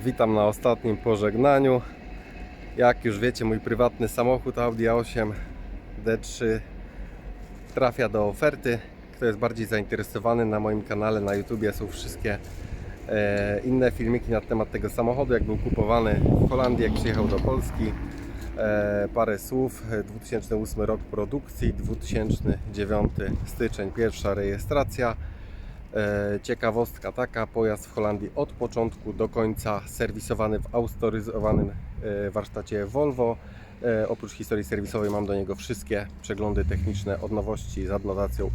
Witam na ostatnim pożegnaniu. Jak już wiecie, mój prywatny samochód Audi A8 D3 trafia do oferty. Kto jest bardziej zainteresowany, na moim kanale na YouTubie są wszystkie e, inne filmiki na temat tego samochodu, jak był kupowany w Holandii, jak przyjechał do Polski. E, parę słów. 2008 rok produkcji, 2009 styczeń, pierwsza rejestracja. E, Ciekawostka taka, pojazd w Holandii od początku do końca serwisowany w autoryzowanym e, warsztacie Volvo. E, Oprócz historii serwisowej mam do niego wszystkie przeglądy techniczne od nowości z adnotacją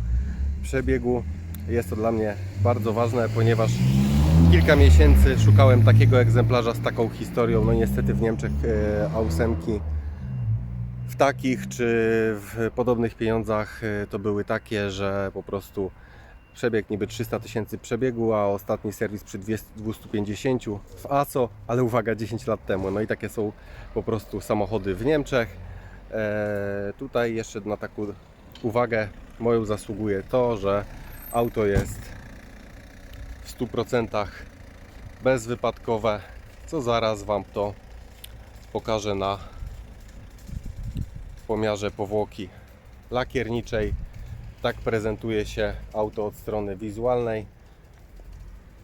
przebiegu. Jest to dla mnie bardzo ważne, ponieważ kilka miesięcy szukałem takiego egzemplarza z taką historią. No niestety w Niemczech A8 w takich czy w podobnych pieniądzach to były takie, że po prostu Przebieg niby 300 tysięcy przebiegu, a ostatni serwis przy 200 250 w ASO, ale uwaga 10 lat temu. No i takie są po prostu samochody w Niemczech. Eee, tutaj jeszcze na taką uwagę moją zasługuje to, że auto jest w 100% bezwypadkowe, co zaraz Wam to pokażę na pomiarze powłoki lakierniczej tak prezentuje się auto od strony wizualnej.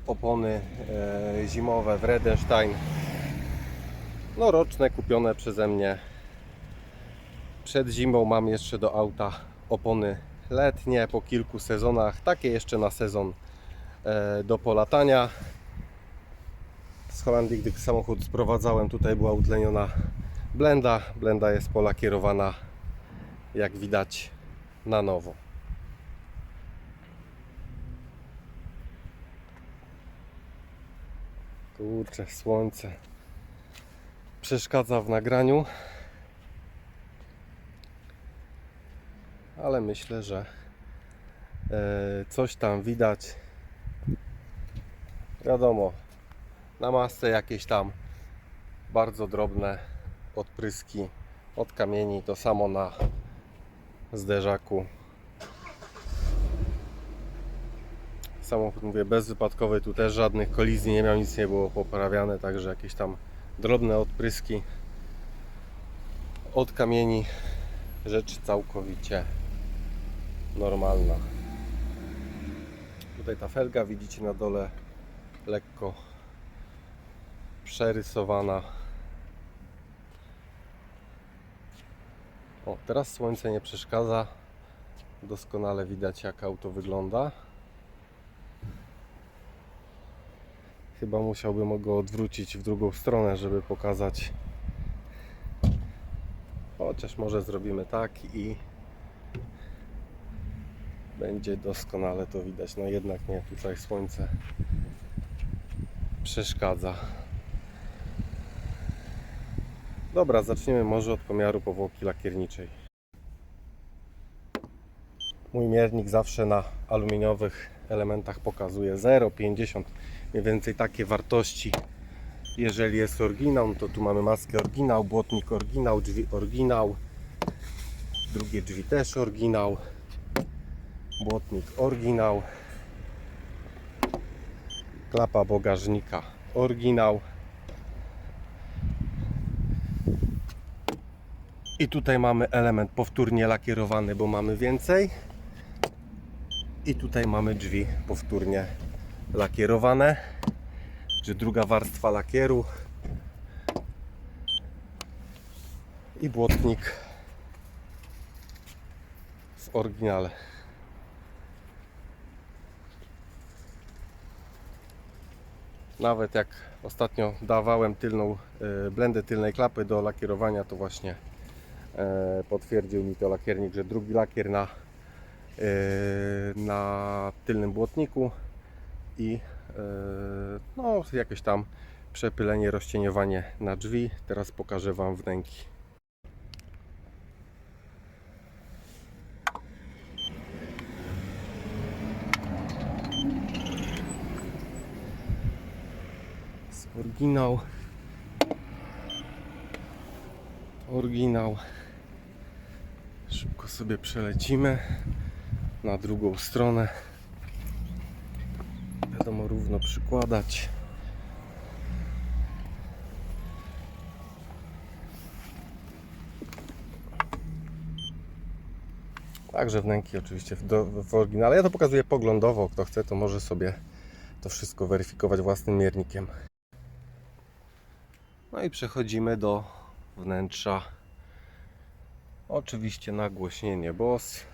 Opony e, zimowe w Redenstein. No roczne, kupione przeze mnie. Przed zimą mam jeszcze do auta opony letnie po kilku sezonach. Takie jeszcze na sezon e, do polatania. Z Holandii, gdy samochód sprowadzałem, tutaj była utleniona blenda. Blenda jest polakierowana, jak widać, na nowo. Kurczę, słońce przeszkadza w nagraniu. Ale myślę, że e, coś tam widać. Wiadomo, na masce jakieś tam bardzo drobne odpryski od kamieni. To samo na zderzaku. Samochód, mówię, bezwypadkowy, tu też żadnych kolizji nie miał, nic nie było poprawiane, także jakieś tam drobne odpryski od kamieni, rzecz całkowicie normalna. Tutaj ta felga widzicie na dole lekko przerysowana. O, teraz słońce nie przeszkadza. Doskonale widać jak auto wygląda. Chyba musiałbym go odwrócić w drugą stronę, żeby pokazać. Chociaż może zrobimy tak i będzie doskonale to widać. No jednak nie, tutaj słońce przeszkadza. Dobra, zaczniemy może od pomiaru powłoki lakierniczej. Mój miernik zawsze na aluminiowych elementach pokazuje 0,50 mniej więcej takie wartości. Jeżeli jest oryginał, no to tu mamy maskę oryginał, błotnik oryginał, drzwi oryginał, drugie drzwi też oryginał, błotnik oryginał, klapa bagażnika oryginał. I tutaj mamy element powtórnie lakierowany, bo mamy więcej. I tutaj mamy drzwi powtórnie lakierowane, czy druga warstwa lakieru. I błotnik w oryginale. Nawet jak ostatnio dawałem tylną e, blendę tylnej klapy do lakierowania, to właśnie e, potwierdził mi to lakiernik, że drugi lakier na, e, na tylnym błotniku i e, no, jakieś tam przepylenie, rozcieniowanie na drzwi. Teraz pokażę Wam wnęki. Oryginał. Oryginał. Szybko sobie przelecimy na drugą stronę wiadomo równo przykładać. Także wnęki oczywiście w, do, w oryginale. Ja to pokazuję poglądowo. Kto chce, to może sobie to wszystko weryfikować własnym miernikiem. No i przechodzimy do wnętrza. Oczywiście nagłośnienie BOS.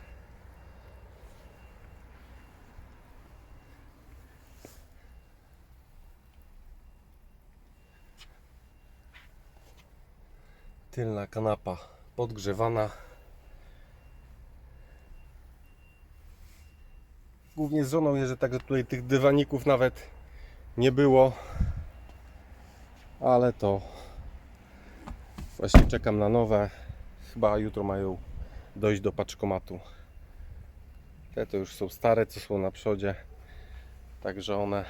Tylna kanapa podgrzewana. Głównie z żoną jeżdżę, także tutaj tych dywaników nawet nie było. Ale to właśnie czekam na nowe. Chyba jutro mają dojść do paczkomatu. Te to już są stare, co są na przodzie. Także one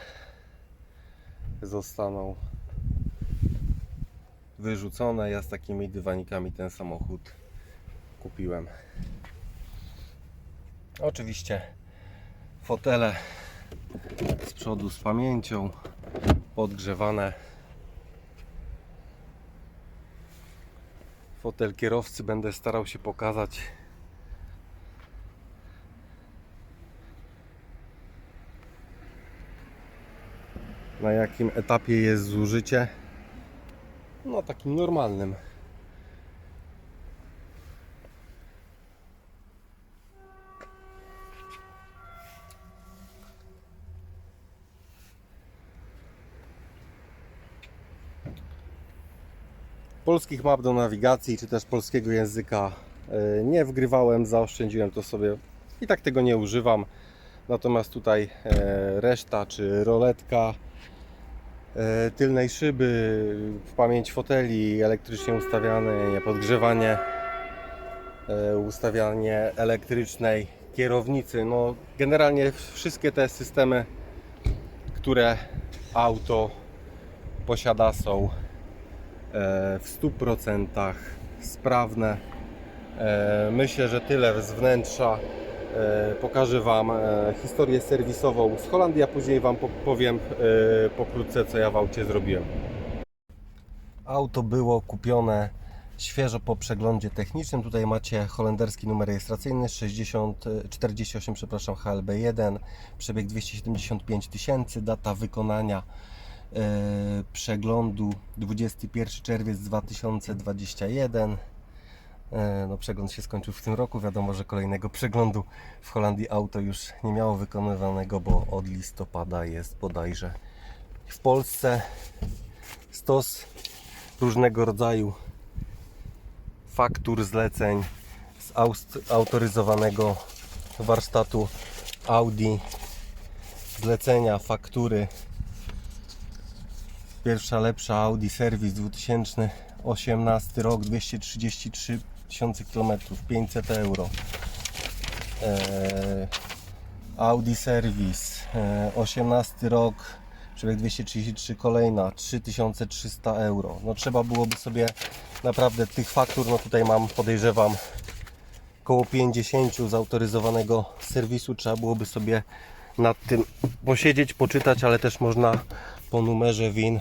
zostaną wyrzucone. Ja z takimi dywanikami ten samochód kupiłem. Oczywiście fotele z przodu z pamięcią podgrzewane. Fotel kierowcy będę starał się pokazać. Na jakim etapie jest zużycie? No takim normalnym. Polskich map do nawigacji, czy też polskiego języka e, nie wgrywałem, zaoszczędziłem to sobie i tak tego nie używam. Natomiast tutaj e, reszta, czy roletka, tylnej szyby, w pamięć foteli, elektrycznie ustawiane, podgrzewanie, e, ustawianie elektrycznej kierownicy. No, generalnie wszystkie te systemy, które auto posiada są e, w 100% sprawne. E, Myślę, że tyle z wnętrza. E, Pokażę Wam e, historię serwisową z Holandii, a później Wam po- powiem e, pokrótce, co ja w aucie zrobiłem. Auto było kupione świeżo po przeglądzie technicznym. Tutaj macie holenderski numer rejestracyjny 60, e, 48, przepraszam, HLB1, przebieg 275 tysięcy, data wykonania przeglądu 21 czerwiec 2021. E, No, przegląd się skończył w tym roku. Wiadomo, że kolejnego przeglądu w Holandii auto już nie miało wykonywanego, bo od listopada jest bodajże w Polsce stos różnego rodzaju faktur, zleceń z autoryzowanego warsztatu Audi, zlecenia, faktury. Pierwsza lepsza Audi Serwis 2018 rok 233 tysiące kilometrów 500 euro. Eee, Audi Serwis e, 18 rok przebieg 233 kolejna 3300 euro. No trzeba byłoby sobie naprawdę tych faktur, no tutaj mam podejrzewam około 50 z autoryzowanego serwisu. Trzeba byłoby sobie nad tym posiedzieć, poczytać, ale też można po numerze WIN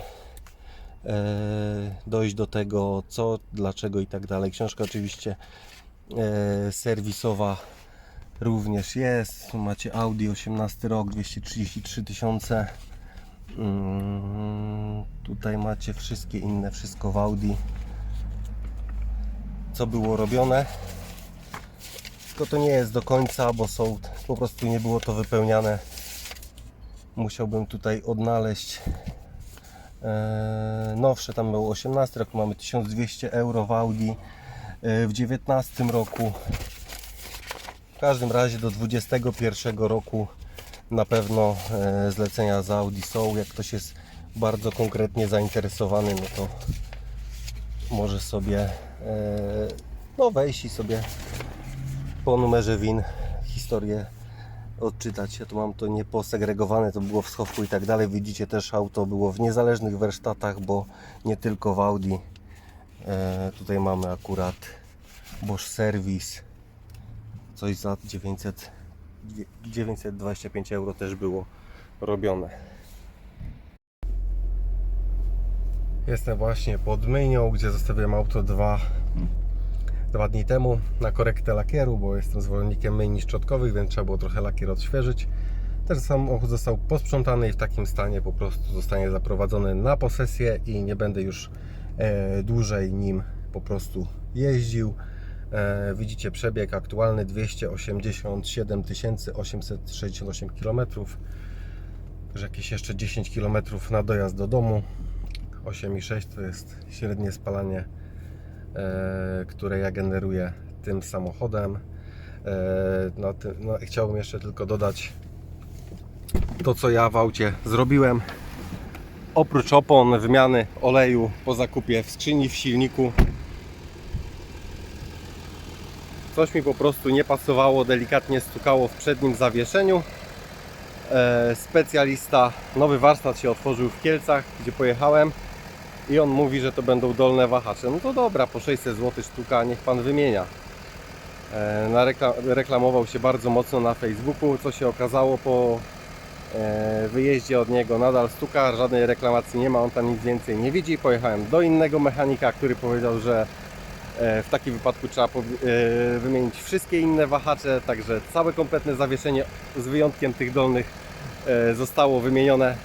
dojść do tego co, dlaczego i tak dalej. Książka oczywiście e, serwisowa również jest. Macie Audi 18 rok 233 tysiące. Mm, Tutaj macie wszystkie inne, wszystko w Audi. Co było robione. Tylko to nie jest do końca, bo są po prostu nie było to wypełniane. Musiałbym tutaj odnaleźć e, nowsze, tam było 18 rok, mamy 1200 euro w Audi. E, w 19 roku w każdym razie do 21 roku na pewno e, zlecenia z Audi są. Jak ktoś jest bardzo konkretnie zainteresowany, no to może sobie e, no wejść i sobie po numerze WIN historię odczytać. Ja tu mam to nie posegregowane, to było w schowku i tak dalej. Widzicie też auto było w niezależnych warsztatach, bo nie tylko w Audi. E, tutaj mamy akurat Bosch Service. Coś za 900, 925 euro też było robione. Jestem właśnie pod mynią, gdzie zostawiłem auto dwa dwa dni temu na korektę lakieru, bo jestem zwolennikiem myjni szczotkowych, więc trzeba było trochę lakier odświeżyć. Też samochód został posprzątany i w takim stanie po prostu zostanie zaprowadzony na posesję i nie będę już e, dłużej nim po prostu jeździł. E, widzicie przebieg aktualny 287 868 km. Że jakieś jeszcze 10 km na dojazd do domu. 8,6 to jest średnie spalanie, które ja generuję tym samochodem. E, no, no, chciałbym jeszcze tylko dodać to, co ja w aucie zrobiłem. Oprócz opon, wymiany oleju po zakupie w skrzyni w silniku, coś mi po prostu nie pasowało, delikatnie stukało w przednim zawieszeniu. E, specjalista, nowy warsztat się otworzył w Kielcach, gdzie pojechałem i on mówi, że to będą dolne wahacze. No to dobra, po 600 zł sztuka, niech pan wymienia. E, narekla- reklamował się bardzo mocno na Facebooku, co się okazało po e, wyjeździe od niego nadal stuka, żadnej reklamacji nie ma, on tam nic więcej nie widzi. Pojechałem do innego mechanika, który powiedział, że e, w takim wypadku trzeba wymienić wszystkie inne wahacze, także całe kompletne zawieszenie z wyjątkiem tych dolnych zostało wymienione.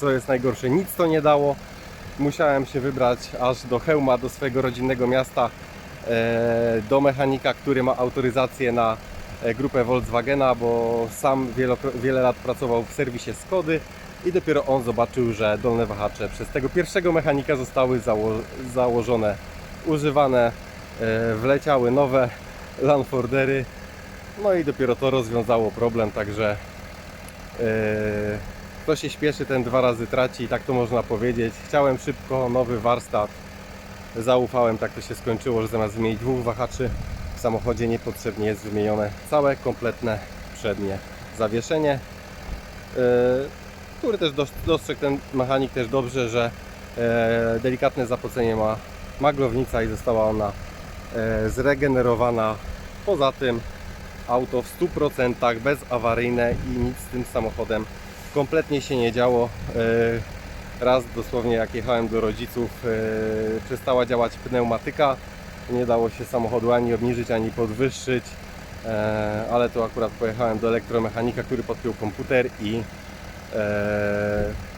Co jest najgorsze, nic to nie dało. Musiałem się wybrać aż do Chełma, do swojego rodzinnego miasta, e, do mechanika, który ma autoryzację na e, grupę Volkswagena, bo sam wiele lat pracował w serwisie Skody i dopiero on zobaczył, że dolne wahacze przez tego pierwszego mechanika zostały zało- założone, używane, e, wleciały nowe Lanfordery, no i dopiero to rozwiązało problem, także kto się śpieszy, ten dwa razy traci, tak to można powiedzieć. Chciałem szybko, nowy warsztat, zaufałem, tak to się skończyło, że zamiast wymienić dwóch wahaczy w samochodzie niepotrzebnie jest wymienione całe, kompletne przednie zawieszenie, e, który też dos- dostrzegł ten mechanik też dobrze, że e, delikatne zapocenie ma maglownica i została ona e, zregenerowana. Poza tym auto w 100% bezawaryjne i nic z tym samochodem kompletnie się nie działo. E, Raz dosłownie jak jechałem do rodziców e, przestała działać pneumatyka. Nie dało się samochodu ani obniżyć, ani podwyższyć. E, Ale to akurat pojechałem do elektromechanika, który podpiął komputer i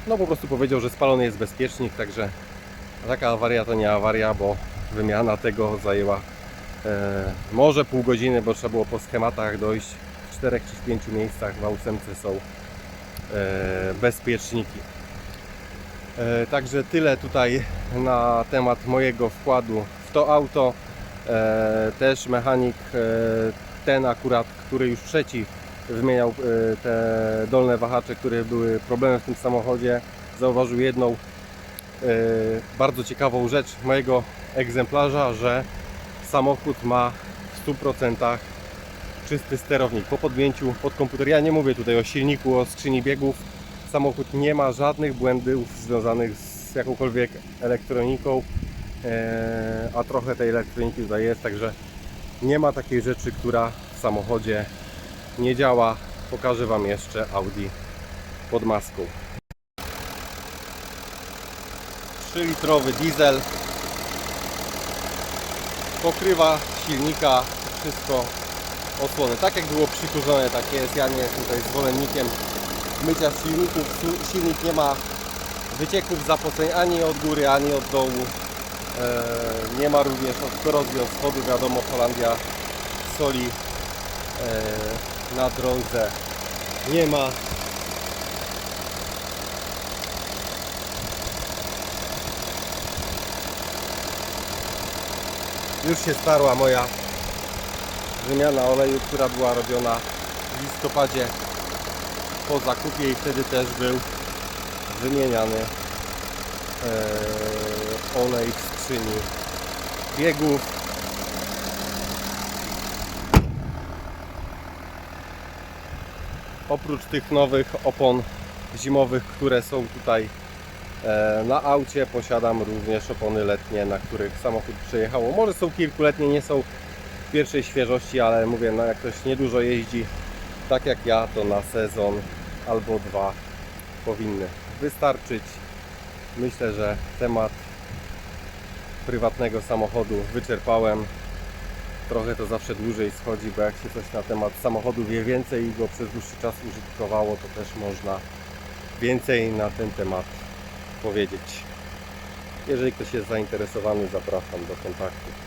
no po prostu powiedział, że spalony jest bezpiecznik, także taka awaria to nie awaria, bo wymiana tego zajęła może pół godziny, bo trzeba było po schematach dojść w czterech czy w pięciu miejscach w ósemce są bezpieczniki. E, Także tyle tutaj na temat mojego wkładu w to auto. E, Też mechanik, e, ten akurat, który już trzeci wymieniał e, te dolne wahacze, które były problemem w tym samochodzie, zauważył jedną e, bardzo ciekawą rzecz mojego egzemplarza, że samochód ma w 100% czysty sterownik po podpięciu pod komputer. Ja nie mówię tutaj o silniku, o skrzyni biegów. Samochód nie ma żadnych błędów związanych z jakąkolwiek elektroniką, e, a trochę tej elektroniki tutaj jest, także nie ma takiej rzeczy, która w samochodzie nie działa. Pokażę Wam jeszcze Audi pod maską. 3-litrowy diesel pokrywa silnika, wszystko osłony. Tak jak było przykurzone, tak jest. Ja nie jestem tutaj zwolennikiem mycia silników. Sil- Silnik nie ma wycieków zapoceń ani od góry, ani od dołu. E, nie ma również od korozji od spodu. Wiadomo, Holandia soli e, na drodze nie ma. Już się starła moja wymiana oleju, która była robiona w listopadzie po zakupie i wtedy też był wymieniany e, olej w skrzyni biegów. Oprócz tych nowych opon zimowych, które są tutaj e, na aucie, posiadam również opony letnie, na których samochód przejechał. Może są kilkuletnie, nie są pierwszej świeżości, ale mówię, no jak ktoś niedużo jeździ, tak jak ja, to na sezon albo dwa powinny wystarczyć. Myślę, że temat prywatnego samochodu wyczerpałem. trochę to zawsze dłużej schodzi, bo jak się coś na temat samochodu wie więcej i go przez dłuższy czas użytkowało, to też można więcej na ten temat powiedzieć. Jeżeli ktoś jest zainteresowany, zapraszam do kontaktu.